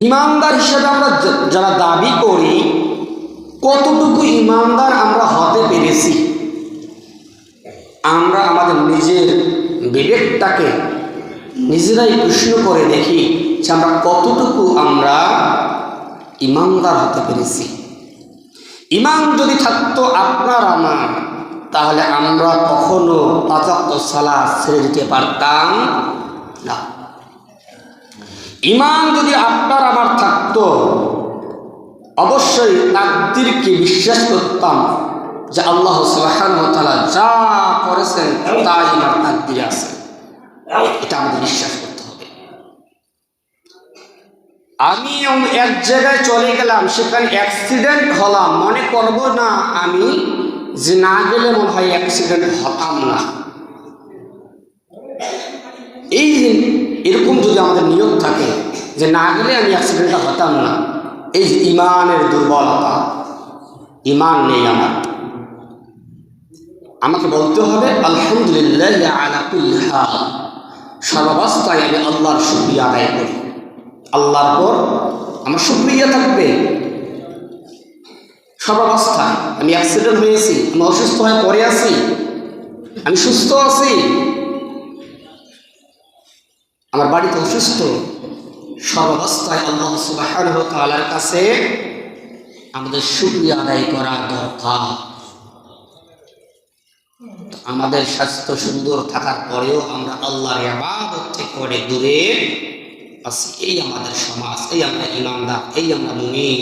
ইমানদার হিসেবে আমরা যারা দাবি করি, কতটুকু ইমানদার আমরা হতে পেরেছি? আমরা আমাদের নিজের বিবেকটাকে নিজেরাই প্রশ্ন করে দেখি যে আমরা কতটুকু আমরা ইমানদার হতে পেরেছি। ইমান যদি থাকতো আপনার আমার, তাহলে আমরা কখনো পাঁচাত্ত সালা ছেড়ে দিতে পারতাম না। ইমান যদি আপনার আমার থাকতো অবশ্যই তাকদিরকে বিশ্বাস করতাম যে আল্লাহ ওয়া যা করেছেন তাই আমার তাকদিরে আছে। এটা আমাদের বিশ্বাস করতে হবে। আমি এক জায়গায় চলে গেলাম সেখানে অ্যাক্সিডেন্ট হলাম। মনে করব না আমি যে না গেলে মনে হয় অ্যাক্সিডেন্ট হতাম না এই যে এরকম যদি আমাদের নিয়ত থাকে যে না গেলে আমি অ্যাক্সিডেন্টটা হতাম না, এই ইমানের দুর্বলতা, ইমান নেই আমার। আমাকে বলতে হবে, আলহামদুলিল্লাহ সর্বাবস্থায় আমি আল্লাহর শুক্রিয়া আদায় করি। আল্লাহর পর আমার শুক্রিয়া থাকবে। সর্বাবস্থায় আমি অ্যাক্সিডেন্ট হয়েছি, আমি অসুস্থ হয়ে পড়ে আছি, আমি সুস্থ আছি। আমার বাড়িতে অসুস্থ সর্বাবস্থায় আল্লাহ সুবহানাহু ওয়া তাআলার কাছে আমাদের শুকরিয়া আদায় করা দরকার। আমাদের স্বাস্থ্য সুন্দর থাকার পরেও আমরা আল্লাহর থেকে অনেক দূরে আছি। এই আমাদের সমাজ, এই আমরা ইমানদার, এই আমরা মুমিন।